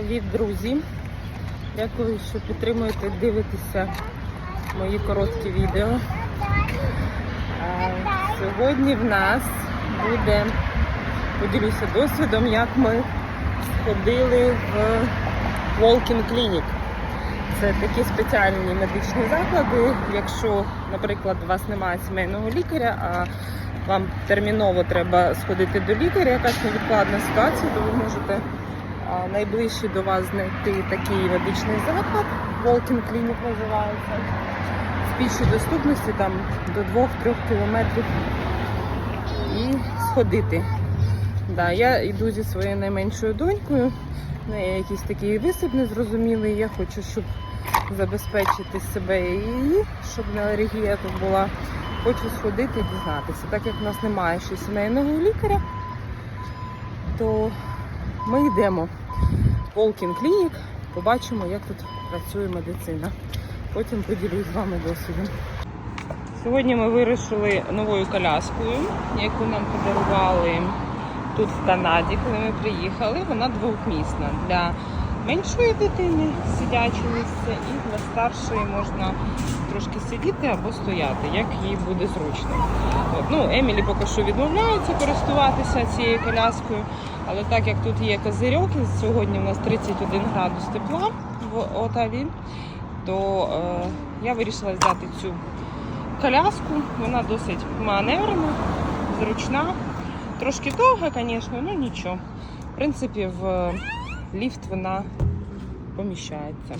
Привіт, друзі! Дякую, що підтримуєте, дивитеся мої короткі відео. Сьогодні в нас буде, поділюся досвідом, як ми сходили в Walking Clinic. Це такі спеціальні медичні заклади. Якщо, наприклад, у вас немає сімейного лікаря, а вам терміново треба сходити до лікаря, якась невідкладна ситуація, то ви можете найближчий до вас знайти такий медичний заклад, Walking Clinic називається. З більшої доступності там до 2-3 кілометрів і сходити. Да, я йду зі своєю найменшою донькою. В неї якийсь такий висип незрозумілий. Я хочу, щоб забезпечити себе і її, щоб не алергія тут була. Хочу сходити і дізнатися. Так як в нас немає ще сімейного лікаря, то ми йдемо в Walking Clinic, побачимо, як тут працює медицина. Потім поділюсь з вами досвідом. Сьогодні ми вирішили новою коляскою, яку нам подарували тут в Канаді, коли ми приїхали. Вона двохмісна для меншої дитини сидяче місце, і для старшої можна трошки сидіти або стояти, як їй буде зручно. От, ну, Емілі поки що відмовляється користуватися цією коляскою, але так як тут є козирьок, і сьогодні у нас 31 градус тепла в Отаві, то е, я вирішила взяти цю коляску. Вона досить маневрена, зручна. Трошки довга, звісно, але нічого. В принципі, в ліфт вона поміщається.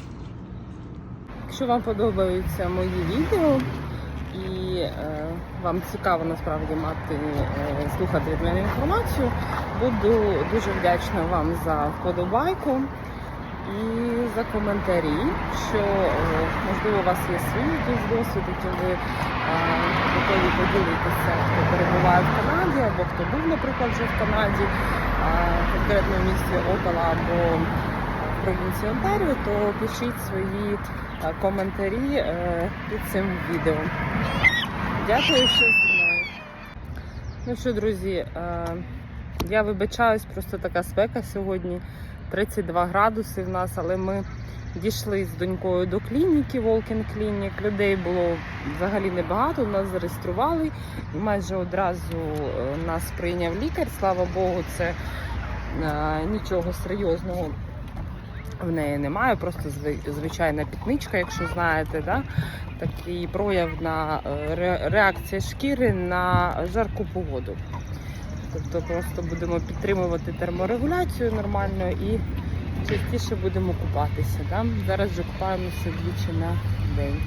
Якщо вам подобаються мої відео і е, вам цікаво насправді мати е, слухати від мене інформацію, буду дуже вдячна вам за вподобайку і за коментарі, що е, можливо у вас є свій якийсь досвід, яким ви е, поділитися, хто перебуває в Канаді, або хто був, наприклад, вже в Канаді, е, конкретно в місті Отала або провінції Онтаріо, то пишіть свої е, коментарі е, під цим відео. Дякую, що зі мною. Ну що, друзі, е, я вибачаюсь, просто така спека сьогодні. 32 градуси в нас, але ми дійшли з донькою до клініки, Walking Clinic. Людей було взагалі небагато, нас зареєстрували і майже одразу нас прийняв лікар. Слава Богу, це нічого серйозного в неї немає, просто звичайна пітничка, якщо знаєте, да? такий прояв на е, реакція шкіри на жарку погоду. Тобто просто будемо підтримувати терморегуляцію нормально і частіше будемо купатися. Да? Зараз вже купаємося двічі на день.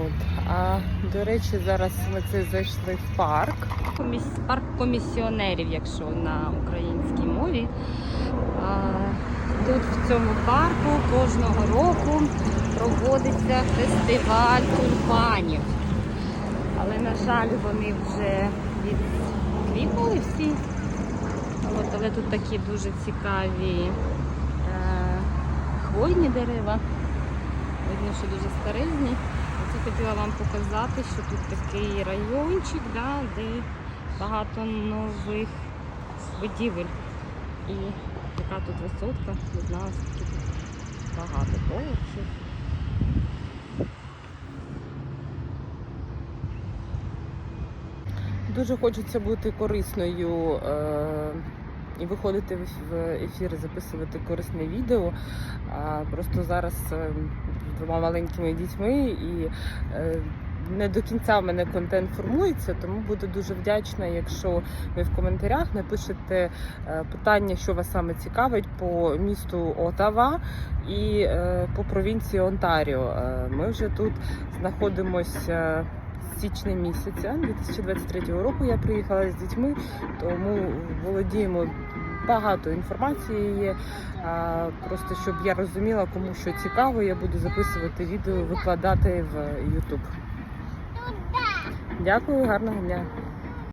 От. а до речі, зараз ми це зайшли в парк. Парк комісіонерів, якщо на українській мові. А, Тут в цьому парку кожного року проводиться фестиваль тюльпанів. Але, на жаль, вони вже відквітнули всі. От, але тут такі дуже цікаві е, хвойні дерева. Видно, що дуже старезні. Хотіла вам показати, що тут такий райончик, да, де багато нових будівель. І така тут висотка, не знаю, тут багато поверхів. Дуже хочеться бути корисною е- і виходити в ефір, записувати корисне відео. А просто зараз е, з двома маленькими дітьми і е, не до кінця в мене контент формується, тому буду дуже вдячна, якщо ви в коментарях напишете е, питання, що вас саме цікавить по місту Отава і по провінції Онтаріо. Ми вже тут знаходимося січня місяця 2023 року. Я приїхала з дітьми, тому володіємо. Багато інформації є. Просто щоб я розуміла, кому що цікаво, я буду записувати відео, викладати в YouTube. Дякую, гарного дня.